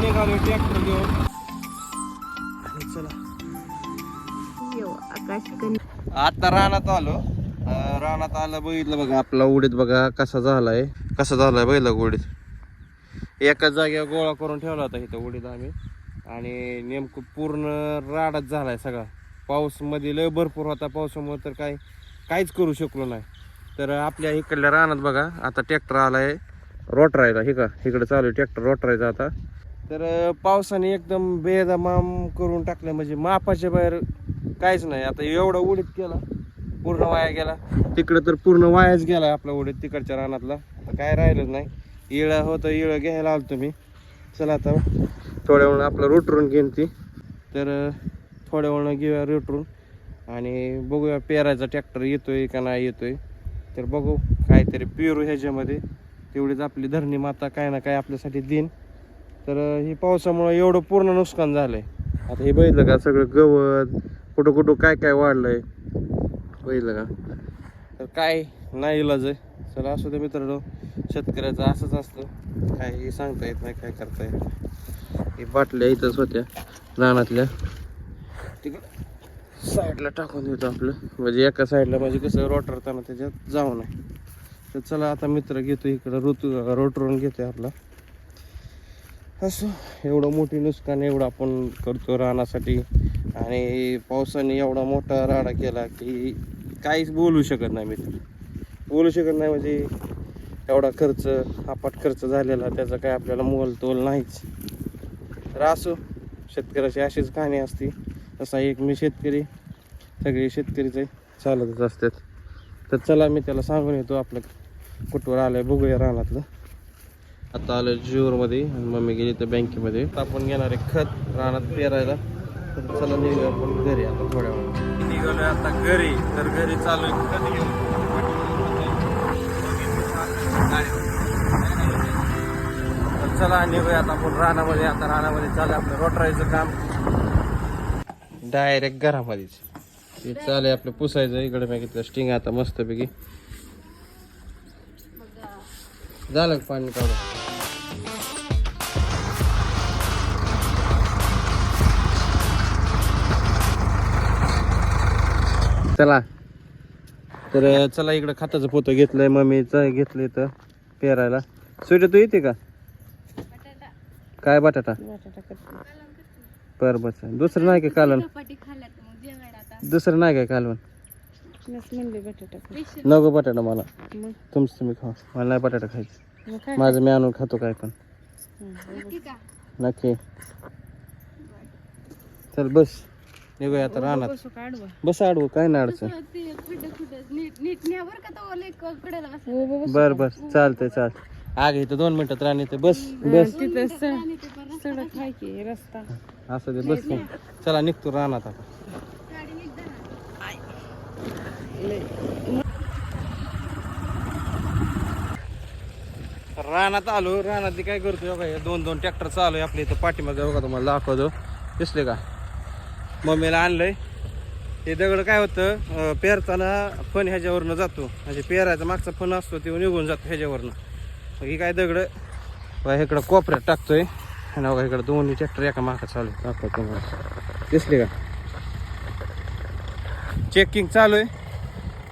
निघालो ट्रॅक्टर घेऊन. आणि चला आता रानात आलो. रानात आलं बघितलं बघा आपला उडीत बघा कसा झालाय. कसा झालाय बघितलं का उडीत एकाच जागेवर गोळा करून ठेवला होता इथं उडीत आम्ही. आणि नेमकं पूर्ण राडाच झालाय सगळा. पाऊसमध्ये लय भरपूर होता. पावसामुळे तर काय काहीच करू शकलो नाही. तर आपल्या इकडल्या रानात बघा आता ट्रॅक्टर आलाय. रोटरायला हे का? इकडे चालू ट्रॅक्टर रोटरायचा आता. तर पावसाने एकदम बेदमाम करून टाकलं. म्हणजे मापाच्या बाहेर काहीच नाही. आता एवढा उडीत केला पूर्ण वाया गेला. तिकडं तर पूर्ण वायाच गेला आपला उडीत तिकडच्या रानातला. आता काय राहिलंच नाही. इळं होतं इळं घ्यायला आलो तुम्ही चला आता थोड्या वेळ आपलं रोटरून घेईन ती. तर थोड्या वेळ घेऊया रोटरून. आणि बघूया पेरायचा ट्रॅक्टर येतोय का नाही येतोय. तर बघू काहीतरी पेरू ह्याच्यामध्ये. तेवढीच आपली धरणी माता काय ना काय आपल्यासाठी देईन. तर ही पावसामुळं एवढं पूर्ण नुकसान झालंय. आता हे बघितलं का? सगळं गवत कुठं कुठं काय काय वाढलंय? बघितलं का? तर काय नाही इलाज आहे. चला असू दे मित्रांनो. शेतकऱ्याचं असंच असतं. काही सांगता येत नाही काय करता येत. हे बाटल्या इथंच होत्या रानातल्या. तिकडं साईडला टाकून देतो आपलं. म्हणजे एका साईडला म्हणजे कसं रोटरताना त्याच्यात जाऊ नये. तर चला आता मित्र घेतो इकडं. ऋतू रोटरून घेतोय आपला. असं एवढं मोठी नुकसान एवढं आपण करतो रानासाठी. आणि पावसाने एवढा मोठा राडा केला की काहीच बोलू शकत नाही मी बोलू शकत नाही म्हणजे एवढा खर्च अपाट खर्च झालेला त्याचा काय आपल्याला मोल तोल नाहीच. तर असो शेतकऱ्याची अशीच कहाणी असते. तसा एक मी शेतकरी सगळे शेतकरीचे चालतच असतात. तर चला मी त्याला सांगून येतो आपलं कुठवर आहे बघूया रानातलं. आता आलं जीवरमध्ये आणि मम्मी गेली तर बँकेमध्ये. आपण घेणार आहे खत रानात पेरायला. तर चला निघूया आपण घरी आता थोड्या वेळा निघालोय आता घरी. तर घरी चालू आहे खत घेऊन. चला निघूया आता आपण रानामध्ये. आता रानामध्ये चालू आपलं रोटरायचं काम. डायरेक्ट घरामध्येच. ते चालू आपलं पुसायचं. इकडे मी घेतलं स्टिंग आता मस्तपैकी. झालं पाणी काढून? चला. तर चला इकडं खताचं पोतं घेतलंय मम्मीचं घेतलंय तर पेरायला. स्वीट तू येते का? काय बटाटा? बरं बरं दुसरं नाही का कालवण? दुसरं नाही काय कालवण? नको बटाटा मला. तुमचं तुम्ही खा मला नाही बटाटा खायचं. काय माझं मी आणून खातो काय पण. नक्की. चल बस. निघूया आता राहणार बसू आडवू? काय नाही अडचण. बरं बर बर चालतंय चाल आग इथं दोन मिनिटात राहणे ते बस बस. तिथं सडक आहे की रस्ता. असं दे बस. चला निघतो राहणार आता. रानात आलो रानात काय करतोय बघा हे दोन दोन ट्रॅक्टर चालू आहे आपल्या इथं पाठीमागे बघा तुम्हाला दाखवतो. दिसले का? मम्मीला आणलंय. हे दगड काय होतं पेरताना फण ह्याच्यावरनं जातो. म्हणजे पेरायचा मागचा फण असतो ते निघून जातो ह्याच्यावरनं. मग ही काय दगड? इकडं कोपऱ्यात टाकतोय. आणि बघा इकडं दोन्ही ट्रॅक्टर एका मागं चालू आहे. दाखवतो तुम्हाला. दिसले का? चेकिंग चालू आहे.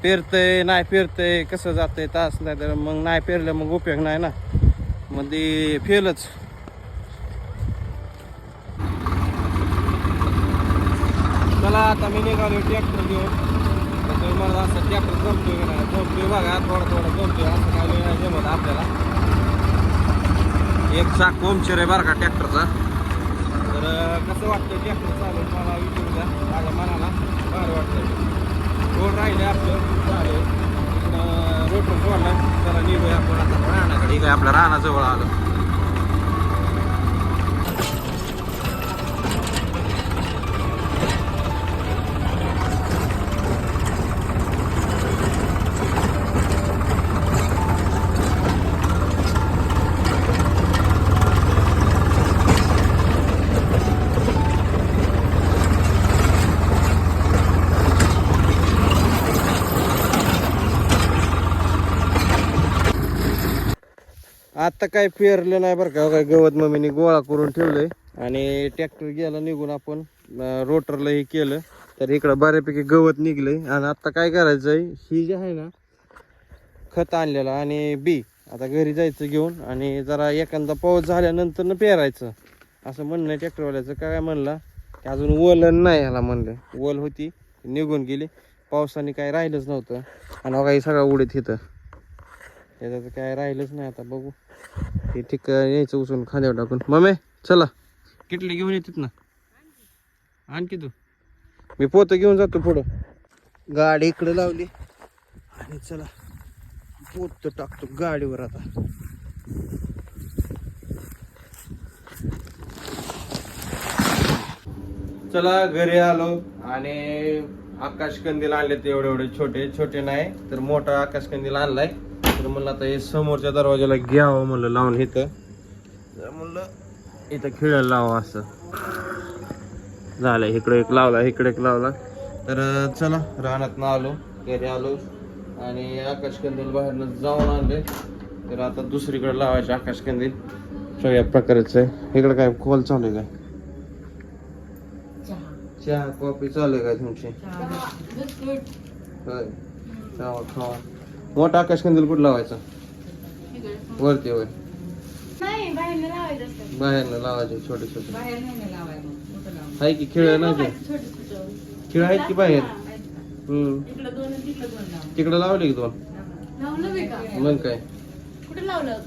पेरतंय नाही पेरतंय कसं जातंय तास नाही तर मग नाही पेरलं मग उपयोग नाही ना. मग ते फेलच चला आता मी निघालो ट्रॅक्टर घेऊन. तर तुम्ही मला असं ट्रॅक्टर जमतोय का नाही जमतोय बघा थोडं थोडं जमतोय असं काय लय नाही जमत आपल्याला. एक चाक पंक्चर आहे बरं का ट्रॅक्टरचा तर कसं वाटतं ट्रॅक्टर चालू मला विचारू द्या माझ्या मनाला. बरं वाटतं रोड राहिले आपलं चालेल. रोड सोडलं त्याला निघूया आपण आता. राहण्याकडे काय आपल्या राहण्याजवळ आलं. आता काय पेरलं नाही बरं का. काय गवत मम्मीने गोळा करून ठेवलंय. आणि ट्रॅक्टर गेला निघून आपण रोटरला हे केलं. तर इकडं बऱ्यापैकी गवत निघलंय. आणि आता काय करायचंय ही जी आहे ना खत आणलेलं आणि बी आता घरी जायचं घेऊन आणि जरा एखादा पाऊस झाल्यानंतर पेरायचं. असं म्हणणं आहे ट्रॅक्टरवाल्याचं काय म्हणला की अजून वलन नाही ह्याला म्हणलं. वल होती निघून गेली. पावसाने काय राहिलंच नव्हतं. आणि काही सगळं उडीत इथं. त्याचं काय राहिलंच नाही आता बघू. हे ठीक यायचं उचलून खांद्यावर टाकून. मम्मी चला. किटली घेऊन येतात ना आणखी तू. मी पोतं घेऊन जातो पुढं. गाडी इकडे लावली. आणि चला. पोत टाकतो गाडीवर आता. चला घरी आलो. आणि आकाश कंदील आणले ते एवढे एवढे छोटे. छोटे नाही तर मोठा आकाश कंदील आणलाय. तर म्हणलं आता हे समोरच्या दरवाजाला घ्यावं म्हणलं लावून इथं. तर म्हणलं इथं खेळायला लावा असं. झालं इकडे एक लावला इकडे एक लावला. तर चला रानात आलो घरी आलो. आणि आकाश कंदील बाहेरनं जाऊन आणले. तर आता दुसरीकडे लावायचे आकाश कंदील. सगळ्या प्रकारचं आहे. इकडे काय कॉल चालू आहे काय? चहा. कॉफी चालू आहे काय तुमची? चहा खावा. मोठा आकाश कंदील कुठं लावायचा? वरती होय. नाही बाहेर लावायचं असतं. बाहेरनं लावायचे छोटे छोटे. आहे की खेळ नाही ते? छोटे छोटे. खेळ आहेत की बाहेर? हम्म. इकडं दोन आणि तिकडं दोन लावा. तिकडे लावले की दोन? लावलं बी का? मग काय? कुठे लावलं?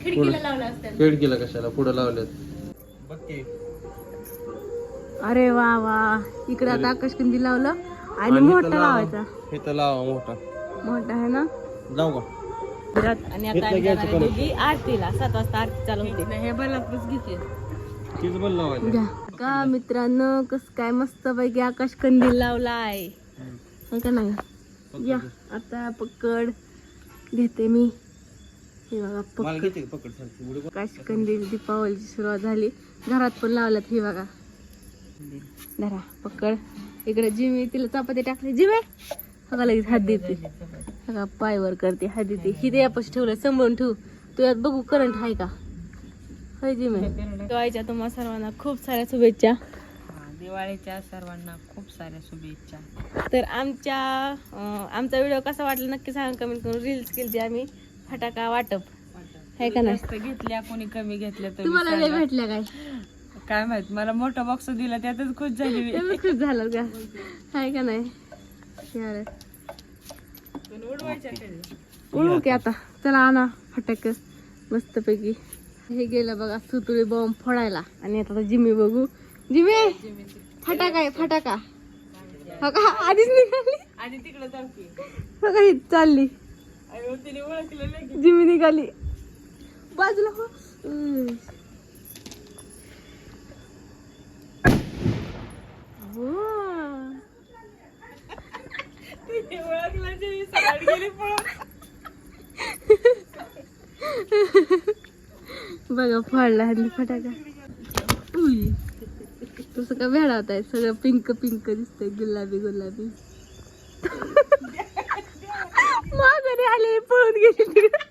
खिडकीला कशाला? पुढे लावलेत. अरे वा वा. इकडे आता आकाशकंदी लावलं. आणि मोठा. लावायचा. इथं लावा मोठा. मोठा आहे ना? जाऊ का? आणि इथलं आता आम्ही घ्यायचं जाणार आहे कोण? दोघी. आरतीला सात वाजता आरती चालू होते. हे बल्लापूरच घेते. तीच बल लावायचं. घ्या का मित्रांनो कस काय मस्त पैकी आकाश कंदील लावलाय. है का नाही? या आता पकड. घेते मी. हे बघा मला पकड. घेते का पकड? सारखी उडी बघ. आकाश कंदील दीपावलीची सुरुवात झाली. घरात पण लावल्यात हे बघा. धरा पकड. इकडे जिमी तिला चपाती टाकली. जिमे! बघा लगेच हात देते बघा पायवर करते हात देते ही ते यापाशी ठेवलं सांभाळून ठेवू. तू यात बघू करंट आहे का? होय जिमे दिवाळीच्या तुम्हाला सर्वांना खूप साऱ्या शुभेच्छा. दिवाळीच्या सर्वांना खूप साऱ्या शुभेच्छा. तर आमच्या आमचा व्हिडिओ कसा वाटला नक्की सांगा कमेंट करून. रील्स केली आम्ही. फटाका वाटप. आहे का नाही? घेतल्या कोणी कमी घेतल्या तर तुम्हाला लय भेटल्या काय? काय माहीत मला मोठा बॉक्स दिला त्यातच खुश झाली मी. खुश झालं का? आहे का नाही? यार. उडू की आता. चला आणा फटाक मस्त पैकी हे गेलं बघा सुतुळी बॉम्ब फोडायला. आणि आता जिमी बघू. जिमी! फटाका आहे फटाका. हो का? आधीच निघाली. आणि तिकडे की. हो का? ही चालली. जिमी निघाली. बाजूला. हो. बघा फाडला हल्ली फटाका. तस का भेडा होत आहे सगळं पिंक पिंक दिसत गुलाबी गुलाबी. माघारी आले पळून गेले तिकडे.